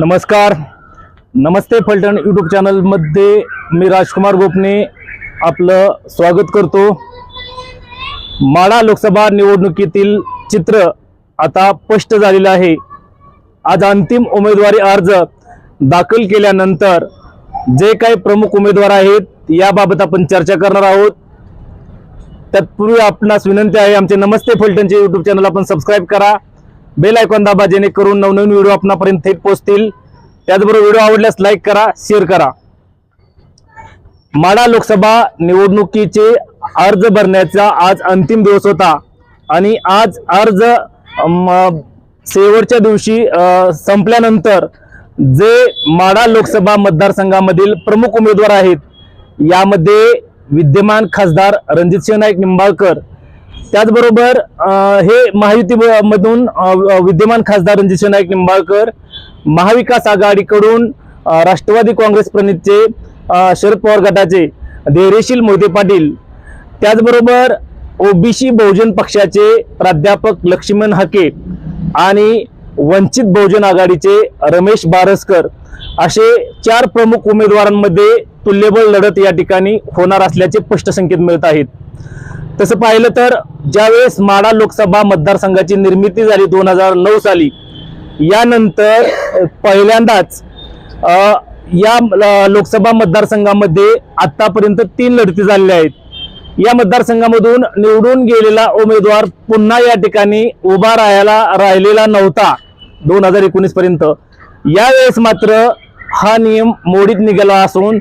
नमस्कार. नमस्ते फलटण यूट्यूब चॅनलमध्ये मी राजकुमार गोपने आपलं स्वागत करतो. माडा लोकसभा निवडणुकीतील चित्र आता स्पष्ट झालेलं आहे. आज अंतिम उमेदवारी अर्ज दाखल केल्यानंतर जे काही प्रमुख उमेदवार आहेत याबाबत आपण चर्चा करणार आहोत. तत्पूर्वी आपणास विनंती आहे आमचे नमस्ते फलटणचे यूट्यूब चॅनल आपण सबस्क्राईब करा. बेल आयकॉन दाबा जेणेकरून नवनवीन व्हिडिओ आपणापर्यंत थेट पोहोचतील. त्याचबरोबर व्हिडिओ आवडल्यास लाईक करा शेअर करा. माडा लोकसभा निवडणुकीचे अर्ज भरण्याचा आज अंतिम दिवस होता आणि आज अर्ज शेवटच्या दिवशी संपल्यानंतर जे माडा लोकसभा मतदारसंघामधील प्रमुख उमेदवार आहेत यामध्ये विद्यमान खासदार रणजितसिंह नाईक निंबाळकर त्याचबरोबर हे महायुती मधून विद्यमान खासदार रणजितसिंह नाईक निंबाळकर महाविकास आघाडीकडून राष्ट्रवादी काँग्रेस प्रणितचे शरद पवार गटाचे धैर्यशील मोहिते पाटील त्याचबरोबर ओबीसी बहुजन पक्षाचे प्राध्यापक लक्ष्मण हाके आणि वंचित बहुजन आघाडीचे रमेश बारसकर असे चार प्रमुख उमेदवारांमध्ये तुल्यबळ लढत या ठिकाणी होणार असल्याचे स्पष्ट संकेत मिळत आहेत. तसं पाहिलं तर ज्यावेळेस माडा लोकसभा मतदारसंघाची निर्मिती झाली दोन हजार नऊ साली यानंतर पहिल्यांदाच या लोकसभा मतदारसंघामध्ये आतापर्यंत तीन लढती झालेल्या आहेत. या मतदारसंघामधून निवडून गेलेला उमेदवार पुन्हा या ठिकाणी उभा राहायला राहिलेला नव्हता दोन हजार एकोणीस पर्यंत. यावेळेस मात्र हा नियम मोडीत निघाला असून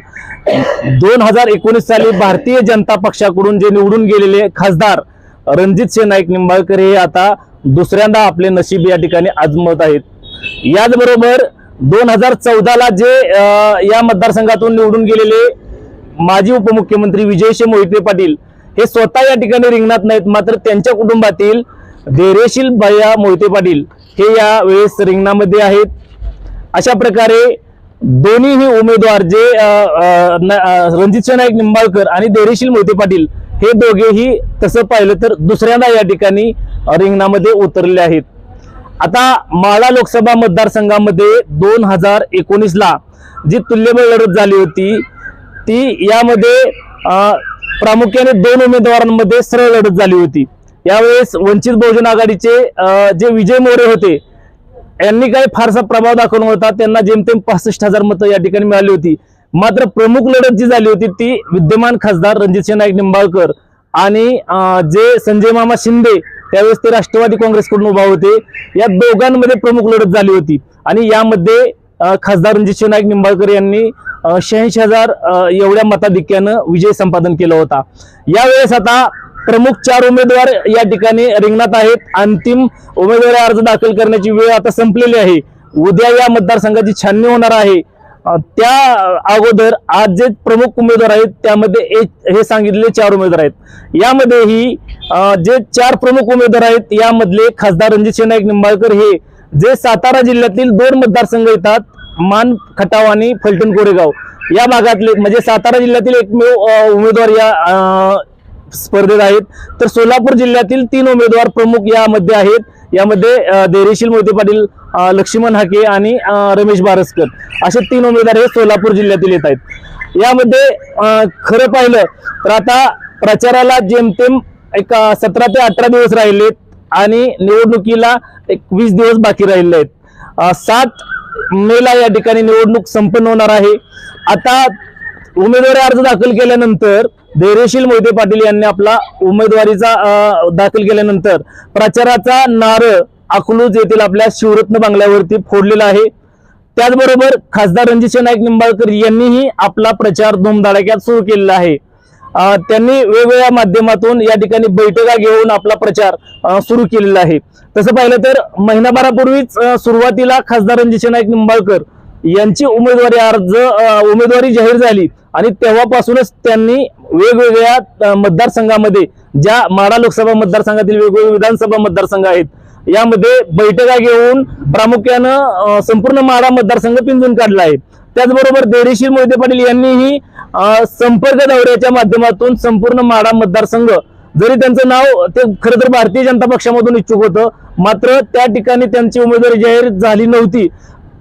दोन हजार एकोणीस साली भारतीय जनता पक्षाकडून जे निवडून गेलेले खासदार रणजित सिंह नाईक निंबाळकर हे आता दुसऱ्यांदा आपले नशीब या ठिकाणी आजमत आहेत. याचबरोबर दोन हजार चौदाला जे या मतदारसंघातून निवडून गेलेले माजी उपमुख्यमंत्री विजयशे मोहिते पाटील हे स्वतः या ठिकाणी रिंगणात नाहीत मात्र त्यांच्या कुटुंबातील धैर्यशील भैया मोहिते पाटील हे या वेळेस रिंगणामध्ये आहेत. अशा प्रकारे दोन्हीही उमेदवार जे न- रणजित नाईक निंबाळकर आणि धैर्यशील मोहिते पाटील हे दोघेही तसं पाहिलं तर दुसऱ्यांदा या ठिकाणी रिंगणामध्ये उतरले आहेत. आता माळा लोकसभा मतदारसंघामध्ये दोन हजार एकोणीसला जी तुल्यबळ लढत झाली होती ती यामध्ये प्रामुख्याने दोन उमेदवारांमध्ये सरळ लढत झाली होती. यावेळेस वंचित बहुजन आघाडीचे जे विजय मोरे होते यांनी काही फारसा प्रभाव दाखवला होता. त्यांना जेमतेम पासष्ट हजार मतं या ठिकाणी मिळाली होती. मात्र प्रमुख लढत जी झाली होती ती विद्यमान खासदार रणजितसिंह नाईक निंबाळकर आणि जे संजय मामा शिंदे त्यावेळेस ते राष्ट्रवादी काँग्रेसकडून उभा होते. या दोघांमध्ये प्रमुख लढत झाली होती. आणि यामध्ये खासदार रणजितसिंह नाईक निंबाळकर यांनी शहाऐंशी हजार एवढ्या मताधिक्यानं विजय संपादन केला होता. यावेळेस आता प्रमुख चार उमेदवार या ठिकाणी रिंगणात आहेत. अंतिम उमेदवारी अर्ज दाखल करण्याची वेळ आता संपलेली आहे. उद्या या मतदारसंघाची छाननी होणार आहे. त्या अगोदर आज जे प्रमुख उमेदवार आहेत त्यामध्ये हे सांगितलेले चार उमेदवार आहेत. यामध्येही जे चार प्रमुख उमेदवार आहेत यामधले खासदार रणजित नाईक निंबाळकर हे जे सातारा जिल्ह्यातील दोन मतदारसंघ येतात मान खटाव आणि फलटण कोरेगाव. या भागातले म्हणजे सातारा जिल्ह्यातील एकमेव उमेदवार या स्पर्धेत आहेत. तर सोलापूर जिल्ह्यातील तीन उमेदवार प्रमुख यामध्ये आहेत. यामध्ये अ, धैर्यशील मोहिते पाटील लक्ष्मण हाके आणि रमेश बारसकर. असे तीन उमेदवार हे सोलापूर जिल्ह्यातील येत आहेत. यामध्ये खरं पाहिलं तर आता प्रचाराला जेमतेम एक सतरा ते अठरा दिवस राहिलेत आणि निवडणुकीला एक वीस दिवस बाकी राहिले आहेत. सात मेला या ठिकाणी निवडणूक संपन्न होणार आहे. आता उमेदवारी अर्ज दाखल केल्यानंतर धैर्यशील मोहिते पाटील यांनी आपला उमेदवारीचा दाखल केल्यानंतर प्रचाराचा नारळ अकलूज येथील आपल्या शिवरत्न बंगल्यावरती फोडलेला आहे. त्याचबरोबर खासदार रणजित नाईक निंबाळकर यांनीही आपला प्रचार धुमधडाक्यात सुरू केलेला आहे. त्यांनी वेगवेगळ्या माध्यमातून या ठिकाणी बैठका घेऊन आपला प्रचार सुरू केलेला आहे. तसं पाहिलं तर महिनाभरापूर्वीच सुरुवातीला खासदार रणजित नाईक निंबाळकर यांची उमेदवारी अर्ज उमेदवारी जाहीर झाली. आणि तेव्हापासूनच त्यांनी वेगवेगळ्या मतदारसंघामध्ये ज्या माडा लोकसभा मतदारसंघातील वेगवेगळे विधानसभा मतदारसंघ आहेत यामध्ये बैठका घेऊन प्रामुख्यानं संपूर्ण माडा मतदारसंघ पिंजून काढला आहे. त्याचबरोबर देडेशीर मोहिते पाटील यांनीही संपर्क दौऱ्याच्या माध्यमातून संपूर्ण माडा मतदारसंघ जरी त्यांचं नाव ते खरं तर भारतीय जनता पक्षामधून इच्छुक होतं मात्र त्या ठिकाणी त्यांची उमेदवारी जाहीर झाली नव्हती.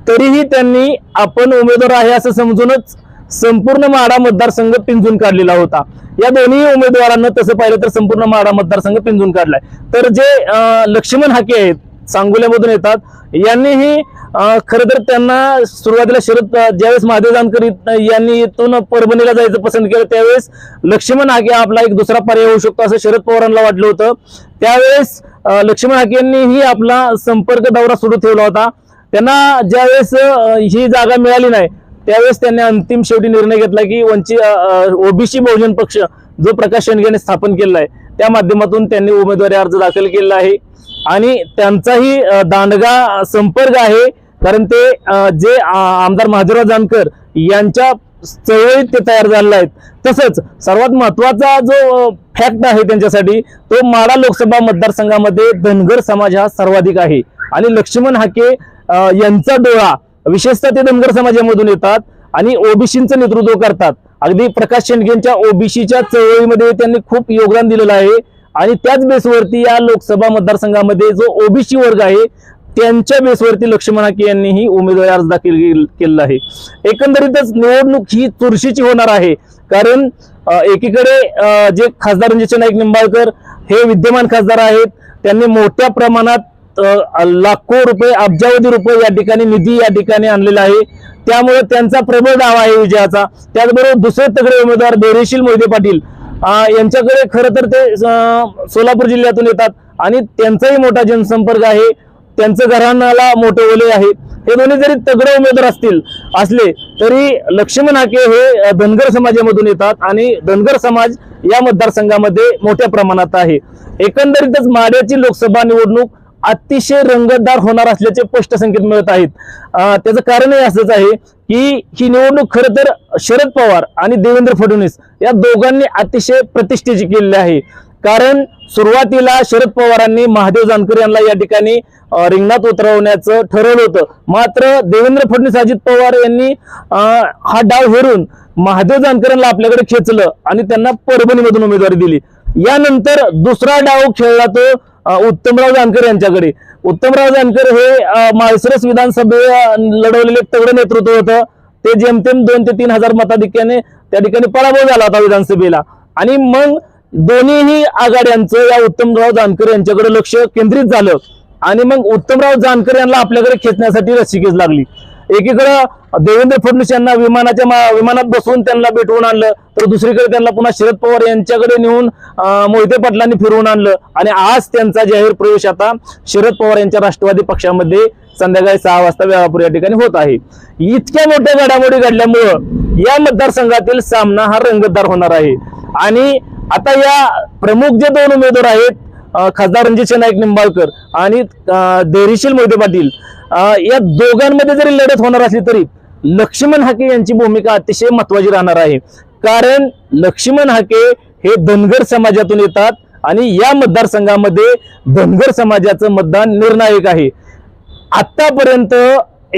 तरीही त्यांनी आपण उमेदवार आहे असं समजूनच संपूर्ण माडा मतदारसंघ पिंजून काढलेला होता. या दोन्ही उमेदवारांना तसं पाहिलं तर संपूर्ण माडा मतदारसंघ पिंजून काढलाय. तर जे लक्ष्मण हाके आहेत सांगोल्यामधून येतात यांनीही खरं तर त्यांना सुरुवातीला शरद ज्यावेळेस महादेव जानकर यांनी इथून परभणीला जायचं पसंत केलं त्यावेळेस लक्ष्मण हाके आपला एक दुसरा पर्याय होऊ शकतो असं शरद पवारांना वाटलं होतं. त्यावेळेस लक्ष्मण हाके यांनीही आपला संपर्क दौरा सुरू ठेवला होता. त्यांना ज्यावेळेस ही जागा मिळाली नाही त्यावेळेस त्यांनी अंतिम शेवटी निर्णय घेतला की वंचित ओबीसी बहुजन पक्ष जो प्रकाश शेंडगेने स्थापन केलेला आहे त्या माध्यमातून त्यांनी उमेदवारी अर्ज दाखल केलेला आहे. आणि त्यांचाही दांडगा संपर्क आहे कारण ते जे आमदार महादेवराव जानकर यांच्या चळवळीत ते तयार झालेले आहेत. तसंच सर्वात महत्त्वाचा जो फॅक्ट आहे त्यांच्यासाठी तो माडा लोकसभा मतदारसंघामध्ये धनगर समाज हा सर्वाधिक आहे. आणि लक्ष्मण हाके यांचा डोळा विशेषतः ते धनगर समाजामधून येतात आणि ओबीसीचं नेतृत्व करतात. अगदी प्रकाश शेंडगेंच्या ओबीसीच्या चळवळीमध्ये त्यांनी खूप योगदान दिलेलं आहे. आणि त्याच बेसवरती या लोकसभा मतदारसंघामध्ये जो ओबीसी वर्ग आहे त्यांच्या बेसवरती लक्ष्मण हाके यांनीही उमेदवारी अर्ज दाखल केलेला आहे. एकंदरीतच निवडणूक ही चुरशीची होणार आहे. कारण एकीकडे जे खासदार रणजित नाईक निंबाळकर हे विद्यमान खासदार आहेत त्यांनी मोठ्या प्रमाणात लाखो रुपये अब्जावधी रुपये या ठिकाणी निधी या ठिकाणी आणलेला आहे. त्यामुळे त्यांचा प्रबळ दाव आहे विजयाचा. त्याचबरोबर दुसरे तगडे उमेदवार धैर्यशील मोहिते पाटील यांच्याकडे खरं तर ते सोलापूर जिल्ह्यातून येतात आणि त्यांचाही मोठा जनसंपर्क आहे. त्यांचं घराण्याला मोठे ओले आहे. हे दोन्ही जरी तगडे उमेदवार असतील असले तरी लक्ष्मण हाके हे धनगर समाजामधून येतात आणि धनगर समाज या मतदारसंघामध्ये मोठ्या प्रमाणात आहे. एकंदरीतच माड्याची लोकसभा निवडणूक अतिशय रंगतदार होणार असल्याचे स्पष्ट संकेत मिळत आहेत. त्याचं कारणही असंच आहे की ही निवडणूक खरं तर शरद पवार आणि देवेंद्र फडणवीस या दोघांनी अतिशय प्रतिष्ठेची केलेली आहे. कारण सुरुवातीला शरद पवारांनी महादेव जानकर यांना या ठिकाणी रिंगणात उतरवण्याचं ठरवलं होतं. मात्र देवेंद्र फडणवीस अजित पवार यांनी हा डाव हेरून महादेव जानकर यांना आपल्याकडे खेचलं आणि त्यांना परभणीमधून उमेदवारी दिली. यानंतर दुसरा डाव खेळला तो उत्तमराव जानकर यांच्याकडे. उत्तमराव जानकर हे माळसरस विधानसभे लढवलेले तगडं नेतृत्व होतं. ते जेमतेम दोन ते तीन हजार मताधिक्याने त्या ठिकाणी पराभव झाला होता विधानसभेला. आणि मग दोन्हीही आघाड्यांचं या उत्तमराव जानकर यांच्याकडे लक्ष केंद्रित झालं. आणि मग उत्तमराव जानकर यांना आपल्याकडे खेचण्यासाठी रसिकेच लागली. एकीकडं देवेंद्र फडणवीस यांना विमानाच्या विमानात बसवून त्यांना भेटवून आणलं तर दुसरीकडे त्यांना पुन्हा शरद पवार यांच्याकडे नेऊन मोहिते पाटलांनी फिरवून आणलं. आणि आज त्यांचा जाहीर प्रवेश आता शरद पवार यांच्या राष्ट्रवादी पक्षामध्ये संध्याकाळी सहा वाजता वेळापूर या ठिकाणी होत आहे. इतक्या मोठ्या घडामोडी घडल्यामुळं या मतदारसंघातील सामना हा रंगतदार होणार आहे. आणि आता या प्रमुख जे दोन उमेदवार आहेत खासदार रणजित नाईक निंबाळकर आणि अं, धैर्यशील मोहिते पाटील या दोघांमध्ये जरी लढत होणार असली तरी लक्ष्मण हाके यांची भूमिका अतिशय महत्वाची राहणार आहे. कारण लक्ष्मण हाके हे धनगर समाजातून येतात आणि या मतदारसंघामध्ये धनगर समाजाचं मतदान निर्णायक आहे. आतापर्यंत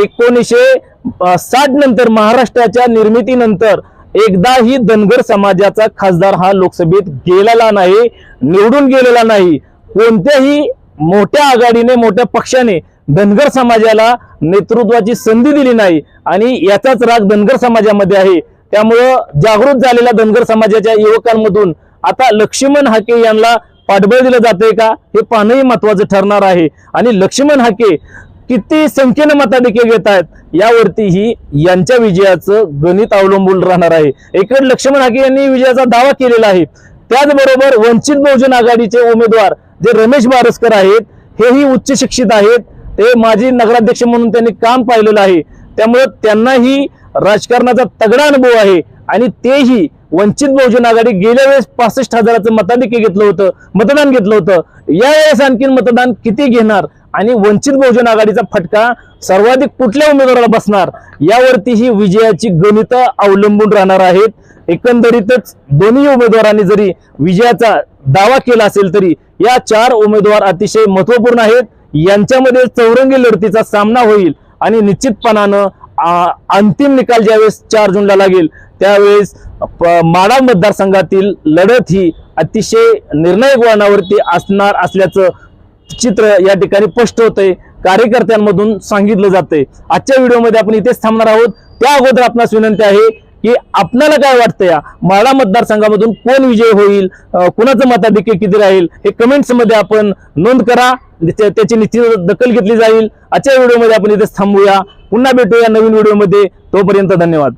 एकोणीसशे साठ नंतर महाराष्ट्राच्या निर्मितीनंतर एकदाही धनगर समाजाचा खासदार हा लोकसभेत गेलेला नाही निवडून गेलेला नाही. कोणत्याही मोठ्या आघाडीने मोठ्या पक्षाने धनगर समाजाला नेतृत्वाची संधी दिली नाही आणि याचाच राग धनगर समाजामध्ये आहे. त्यामुळं जागृत झालेल्या धनगर समाजाच्या युवकांमधून आता लक्ष्मण हाके यांना पाठबळ दिलं जातंय का? हे पाहणंही महत्वाचं ठरणार आहे. आणि लक्ष्मण हाके किती संख्येनं मताधिके घेत आहेत यावरती ही यांच्या विजयाचं गणित अवलंबून राहणार आहे. एकडे लक्ष्मण हाके यांनी विजयाचा दावा केलेला आहे. त्याचबरोबर वंचित बहुजन आघाडीचे उमेदवार जे रमेश बारसकर आहेत हेही उच्च शिक्षित आहेत. ते माजी नगराध्यक्ष म्हणून त्यांनी काम पाहिलेलं आहे. त्यामुळे त्यांनाही राजकारणाचा तगडा अनुभव आहे. आणि तेही वंचित बहुजन आघाडी गेल्या वेळेस पासष्ट हजाराचं मताधिक्य घेतलं होतं मतदान घेतलं होतं. यावेळेस आणखीन मतदान किती घेणार? आणि वंचित बहुजन आघाडीचा फटका सर्वाधिक कुठल्या उमेदवाराला बसणार? यावरती ही विजयाची गणित अवलंबून राहणार आहेत. एकंदरीतच दोन्ही उमेदवारांनी जरी विजयाचा दावा केला असेल तरी या चार उमेदवार अतिशय महत्त्वपूर्ण आहेत. यांच्यामध्ये चौरंगी लढतीचा सामना होईल आणि निश्चितपणानं अंतिम निकाल ज्यावेळेस चार जूनला लागेल त्यावेळेस प- माडा मतदारसंघातील लढत ही अतिशय निर्णायक वळणावरती असणार असल्याचं चित्र या ठिकाणी स्पष्ट होतंय. कार्यकर्त्यांमधून सांगितलं जातंय. आजच्या व्हिडिओमध्ये आपण इथेच थांबणार आहोत. त्या अगोदर आपणास विनंती आहे की आपल्याला काय वाटतं या? माळा मतदारसंघामधून कोण विजय होईल? कुणाचं मताधिक्य किती राहील? हे कमेंट्समध्ये आपण नोंद करा. त्याची निश्चित दखल घेतली जाईल. आजच्या व्हिडिओमध्ये आपण इथेच थांबूया. पुन्हा भेटूया नवीन व्हिडिओमध्ये. तोपर्यंत धन्यवाद.